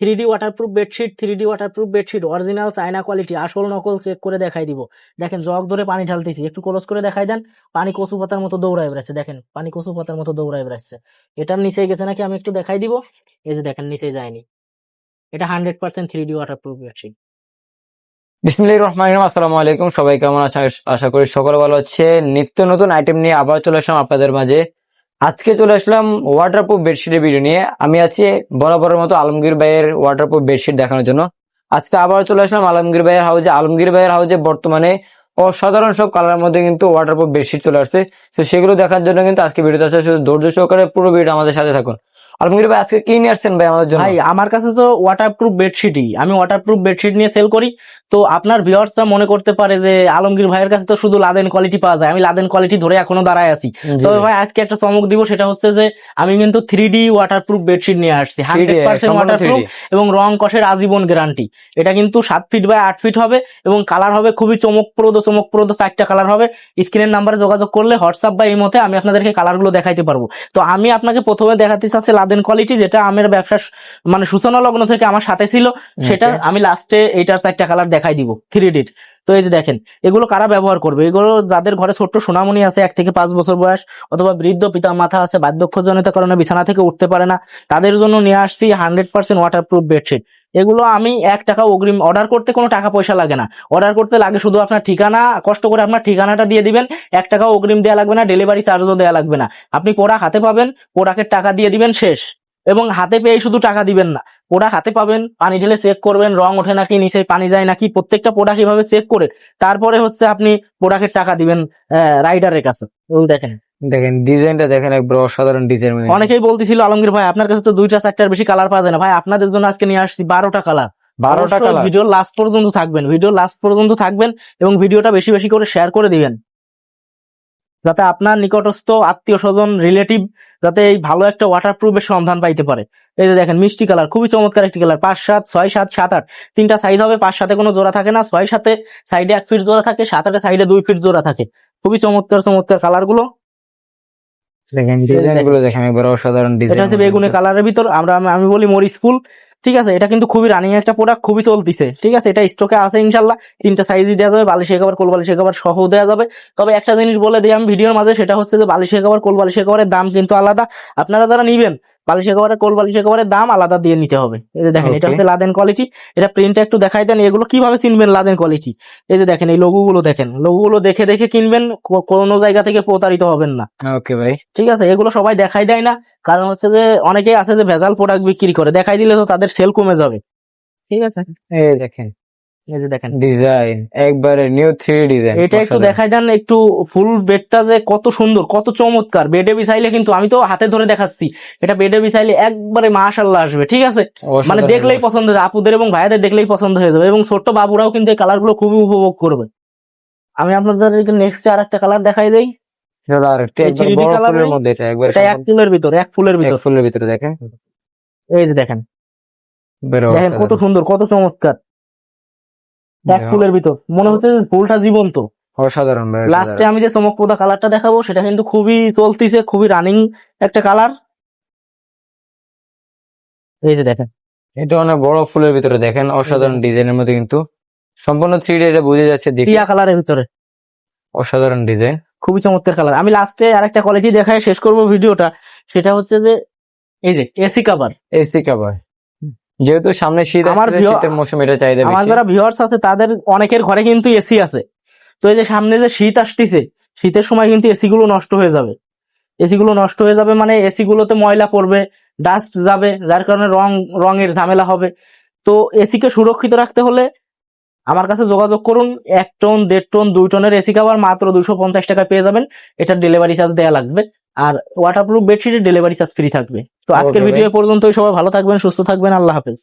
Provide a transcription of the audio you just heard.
Three D waterproof bedsheet three D waterproof bedsheet, original China quality, আসল নকল check করে দেখাই দিব। দেখেন, জগ ধরে পানি ঢালতেছি। একটু ক্লোজ করে দেখাই দেন, পানি কচু পাতার মতো দৌড়ায় বেড়াচ্ছে। দেখেন, পানি কচু পাতার মতো দৌড়ায় বেড়াচ্ছে। এটার নিচে গেছে নাকি? আমি একটু দেখাই দিব। এই যে দেখেন নিচে যায়নি। এটা hundred percent three D waterproof bedsheet. বিসমিল্লাহির রহমানির রহিম। আসসালামু আলাইকুম। সবাই কেমন আশা করি সকলে ভালো হচ্ছে নিত্য নতুন আইটেম নিয়ে আবার চলে আসলাম আপনাদের মাঝে। আজকে চলে আসলাম ওয়াটারপ্রুফ বেডশিটের ভিডিও নিয়ে। আমি আছি বরাবরের মতো আলমগীর ভাইয়ের ওয়াটারপ্রুফ বেডশিট দেখানোর জন্য। আজকে আবার চলে আসলাম আলমগীর ভাইয়ের হাউজে আলমগীর ভাইয়ের হাউজে বর্তমানে অসাধারণ সব কালারের মধ্যে কিন্তু ওয়াটারপ্রুফ বেডশিট চলে আসছে। তো সেগুলো দেখার জন্য কিন্তু আজকে ভিডিওতে আছে শুধু ধৈর্য সহকারে পুরো ভিডিও আমাদের সাথে থাকুন। আলমগীর ভাই আজকে কি নিয়ে আসছেন ভাই আমাদের জন্য? ভাই আমার কাছে তো ওয়াটারপ্রুফ বেডশিটই আমি ওয়াটারপ্রুফ বেডশিট নিয়ে সেল করি। তো আপনার ভিউয়ার্সরা মনে করতে পারে যে আলমগীর ভাইয়ের কাছে তো শুধু লাদেন কোয়ালিটি পাওয়া যায়। আমি লাদেন কোয়ালিটি ধরে এখনও দাঁড়ায় আছি। তবে ভাই আজকে একটা চমক দিব সেটা হচ্ছে যে আমি কিন্তু থ্রি ডি ওয়াটারপ্রুফ বেডশিট নিয়ে আসছি। হান্ড্রেড পার্সেন্ট ওয়াটারপ্রুফ এবং রং কষের আজীবন গ্যারান্টি এটা কিন্তু সাত ফিট বাই আট ফিট হবে এবং কালার হবে খুবই চমকপ্রদ চমকপ্রদ চারটা কালার হবে। স্ক্রিনের নাম্বারে যোগাযোগ করলে হোয়াটসঅ্যাপ বা এই মতে আমি আপনাদেরকে কালারগুলো দেখাইতে পারব। তো আমি আপনাকে প্রথমে দেখাতে চাচ্ছি লাদেন কোয়ালিটি যেটা আমার ব্যবসা মানে সূচনা লগ্ন থেকে আমার সাথে ছিল সেটা আমি লাস্টে এইটার চারটা কালার দেখাই দিব থ্রি ডির তো এই যে দেখেন এগুলো কারা ব্যবহার করবে? এগুলো যাদের ঘরে ছোট্ট সোনামণি আছে এক থেকে পাঁচ বছর বয়স অথবা বৃদ্ধ পিতা মাথা আছে বার্ধক্যজনিত কারণে বিছানা থেকে উঠতে পারে না তাদের জন্য নিয়ে আসছি হান্ড্রেড পার্সেন্ট ওয়াটারপ্রুফ বেডশিট এগুলো আমি এক টাকা অগ্রিম অর্ডার করতে কোনো টাকা পয়সা লাগে না। অর্ডার করতে লাগে শুধু আপনার ঠিকানা, কষ্ট করে আপনার ঠিকানাটা দিয়ে দিবেন। এক টাকা অগ্রিম দেওয়া লাগবে না ডেলিভারি চার্জও দেওয়া লাগবে না। আপনি প্রোডাক্ট হাতে পাবেন প্রোডাক্টের টাকা দিয়ে দিবেন শেষ। এবং হাতে পেয়ে শুধু টাকা দিবেন না। প্রোডাক্ট হাতে পাবেন, পানি ঢেলে চেক করবেন, রং ওঠে নাকি, নিচে পানি যায় নাকি, প্রত্যেকটা প্রোডাক্ট এভাবে চেক করে, তারপরে হচ্ছে আপনি প্রোডাক্টের টাকা দিবেন রাইডারের কাছে। দেখেন। দেখেন ডিজাইনটা দেখেন একবার অসাধারণ ডিজাইন অনেকেই বলতেছিল আলমগীর ভাই আপনার কাছে তো দুইটা চারটার বেশি কালার পাওয়া যায় না। ভাই আপনাদের জন্য আজকে নিয়ে আসছি বারোটা কালার বারোটা কালার ভিডিও লাস্ট পর্যন্ত থাকবেন ভিডিও লাস্ট পর্যন্ত থাকবেন এবং ভিডিওটা বেশি বেশি করে শেয়ার করে দিবেন। যাতে আপনার নিকটস্থ আত্মীয় স্বজন রিলেটিভ যাতে এই ভালো একটা ওয়াটারপ্রুফের সন্ধান পাইতে পারে। এই যে দেখেন মিষ্টি কালার খুবই চমৎকার একটি কালার পাঁচ সাত ছয় সাত সাত আট। তিনটা সাইজ হবে পাঁচ সাথে কোনো জোড়া থাকে না। ছয় সাথে সাইডে এক ফিট জোড়া থাকে সাত আটে সাইডে দুই ফিট জোড়া থাকে। খুবই চমৎকার চমৎকার কালারগুলো। দেখেন ডিজাইন দেখেন একবার অসাধারণ এটা হচ্ছে বেগুনি কালারের ভিতর আমরা আমি- বলি মরিচ ফুল ঠিক আছে? এটা কিন্তু খুবই রানিং একটা প্রোডাক্ট খুবই চলতিছে ঠিক আছে? এটা স্টকে আছে ইনশাল্লাহ। তিনটা সাইজই দেওয়া যাবে বালিশে কভার কোল বালিশে কভার সহ দেওয়া যাবে। তবে একটা জিনিস বলে দিই আমি ভিডিওর মাঝে সেটা হচ্ছে যে বালিশে কভার কোল বালিশে কভারের দাম কিন্তু আলাদা। আপনারা যারা নিবেন বালিশের কভারের কোল বালিশের কভারের দাম আলাদা দিয়ে নিতে হবে। এই যে দেখেন এটা হচ্ছে লাদেন কোয়ালিটি এটা প্রিন্টটা একটু দেখাই দেন এগুলো কীভাবে চিনবেন লাদেন কোয়ালিটি এই যে দেখেন এই লোগোগুলো দেখেন। লোগোগুলো দেখে দেখে কিনবেন কোনো জায়গা থেকে প্রতারিত হবেন না। ওকে ভাই। ঠিক আছে? এগুলো সবাই দেখাই দেয় না। কারণ হচ্ছে যে অনেকেই আছে যে ভেজাল প্রোডাক্ট বিক্রি করে। দেখাই দিলে তো তাদের সেল কমে যাবে। ঠিক আছে এই দেখেন। এই যে দেখেন। ডিজাইন একবারে নিউ থ্রি ডিজাইন এটা একটু দেখাই দেন একটু ফুল বেডটা যে কত সুন্দর কত চমৎকার। বেডে বিছাইলে কিন্তু আমি তো হাতে ধরে দেখাচ্ছি। এটা বেডে বিছাইলে একবারে মাশাল্লাহ আসবে ঠিক আছে? মানে দেখলেই পছন্দ হবে আপুদের এবং ভাইয়াদের দেখলেই পছন্দ হয়ে যাবে এবং ছোট্ট বাবুরাও কিন্তু এই কালারগুলো খুবই উপভোগ করবে। আমি আপনাদেরকে নেক্সট আর একটা কালার দেখাই দেই। আরেকটা এই একবার 3D বড় colour ফুলের নেই? মধ্যে এটা একবার এটা এক ফুলের ভিতর এক ফুলের ভিতর। ফুলের ভিতরে দেখেন। এই যে দেখেন। দেখেন কত সুন্দর কত চমৎকার। এক ফুলের ভিতর। মনে হচ্ছে ফুলটা জীবন্ত। অসাধারণ লাস্টে আমি যে চমকপ্রদা কালারটা দেখাবো সেটা কিন্তু খুবই চলতিছে খুবই রানিং একটা কালার এই যে দেখেন। এটা অনেক বড় ফুলের ভিতরে দেখেন অসাধারণ ডিজাইনের মধ্যে কিন্তু। সম্পূর্ণ থ্রি ডি এটা বোঝা যাচ্ছে টিয়া কালারের ভিতরে। অসাধারণ ডিজাইন খুবই চমৎকার কালার আমি লাস্টে আরেকটা কোয়ালিটি দেখায় শেষ করব ভিডিওটা সেটা হচ্ছে যে এই যে এসি কাভার এসি কাভার যেহেতু সামনে শীত আমার শীতের মৌসুমে এটা চাহিদা আমার যারা ভিউয়ার্স আছে তাদের অনেকের ঘরে কিন্তু এসি আছে। তো এই যে সামনে যে শীত আসতেছে শীতের সময় কিন্তু এসি গুলো নষ্ট হয়ে যাবে। এসি গুলো নষ্ট হয়ে যাবে মানে এসি গুলোতে ময়লা পড়বে ডাস্ট যাবে যার কারণে রং রঙের ঝামেলা হবে। তো এসি কে সুরক্ষিত রাখতে হলে আমার কাছে যোগাযোগ করুন এক টন দেড় টন দুই টনের এসি কাভার মাত্র দুশো পঞ্চাশ টাকা পেয়ে যাবেন। এটার ডেলিভারি চার্জ দেওয়া লাগবে। আর ওয়াটারপ্রুফ বেডশিটের ডেলিভারি চার্জ ফ্রি থাকবে। তো আজকের ভিডিও পর্যন্ত সবাই ভালো থাকবেন সুস্থ থাকবেন আল্লাহ হাফেজ।